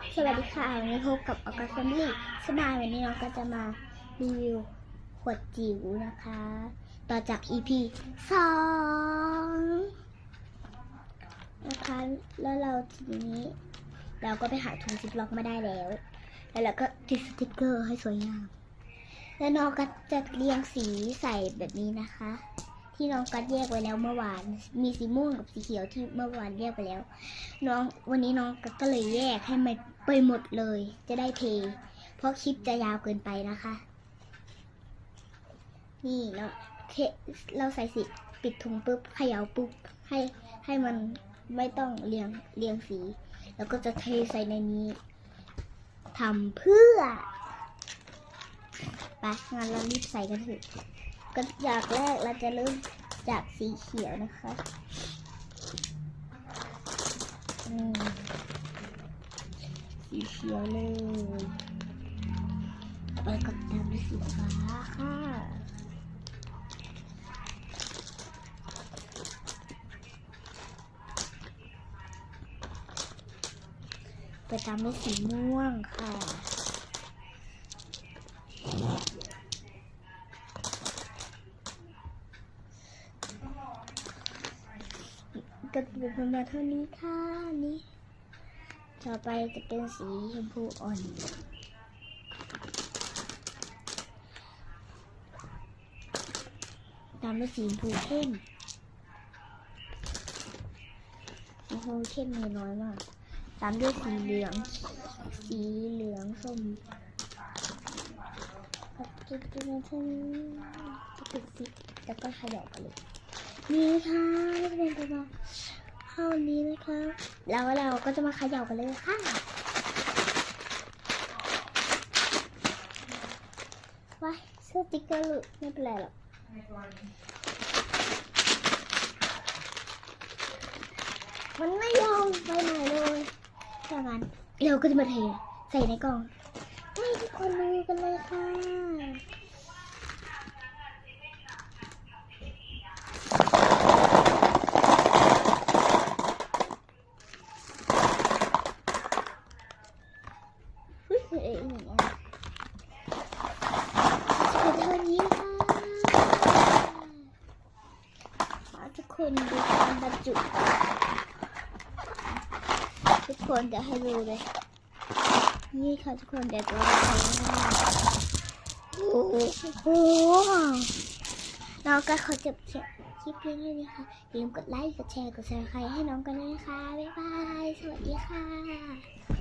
สวัสดีค่ะวันนี้พบกับออกาซามี่สมายวันนี้เราก็จะมารีวิวขวดจิ๋วนะคะ ต่อจาก EP สองนะคะ แล้วเราทีนี้ เราก็ไปหาถุงซิปล็อกมาได้แล้ว แล้วเราก็ติดสติกเกอร์ให้สวยงาม แล้วน้องก็จะเรียงสีใส่แบบนี้นะคะ ที่น้องก็แยกไว้แล้วเมื่อวาน มีสีม่วงกับสีเขียวที่เมื่อวานแยกไปแล้ว น้องวันนี้น้องก็เลยแยกให้มันไปหมดเลย จะได้เท เพราะคลิปจะยาวเกินไปนะคะ นี่เราเทเราใส่สีปิดถุงปุ๊บเขย่าปุ๊บให้ให้มันไม่ต้องเรียงเรียงสี แล้วก็จะเทใส่ในนี้ทำเพื่อไปงานเรารีบใส่กันเถอะ ก็จากแรกเราจะเริ่มจากสีเขียวนะคะอืมสีเขียวเลยไปกับตามด้วยสีฟ้าค่ะไปตามด้วยสีม่วงค่ะ ก็จะเป็นประมาณเท่านี้ค่ะนี่ต่อไปจะเป็นสีชมพูอ่อนตามด้วยสีชมพูเข้มชมพูเข้มมีน้อยมาก ตามด้วยสีเหลือง สีเหลืองส้มจะเป็นเท่านี้จะเป็นสีแล้วก็ขยับกันเลย นี่ค่ะจะเป็นประมาณเท่านี้นะคะแล้วเราก็จะมาเขย่ากันเลยค่ะว้ายสติ๊กเกอร์หลุดไม่เป็นไรหรอกมันไม่ยอมไปไหนเลยถ้างั้นเราก็จะมาเทใส่ในกล่องให้ทุกคนดูกันเลยค่ะ อุ๊ยเอ้ยหนูอะเป็นเท่านี้ค่ะเอทุกคนดูการบรรจุ ทุกคนเดี๋ยวให้ดูเลย นี่ค่ะทุกคนเดี๋ยวเราจะทำให้โอ้โหน้องก็ขอจบคลิปคลิปเพียงเท่านี้ค่ะอย่าลืมกดไลค์ กดแชร์ กดซับสไครต์ให้น้องกันด้วยนะคะ บ๊ายบาย สวัสดีค่ะ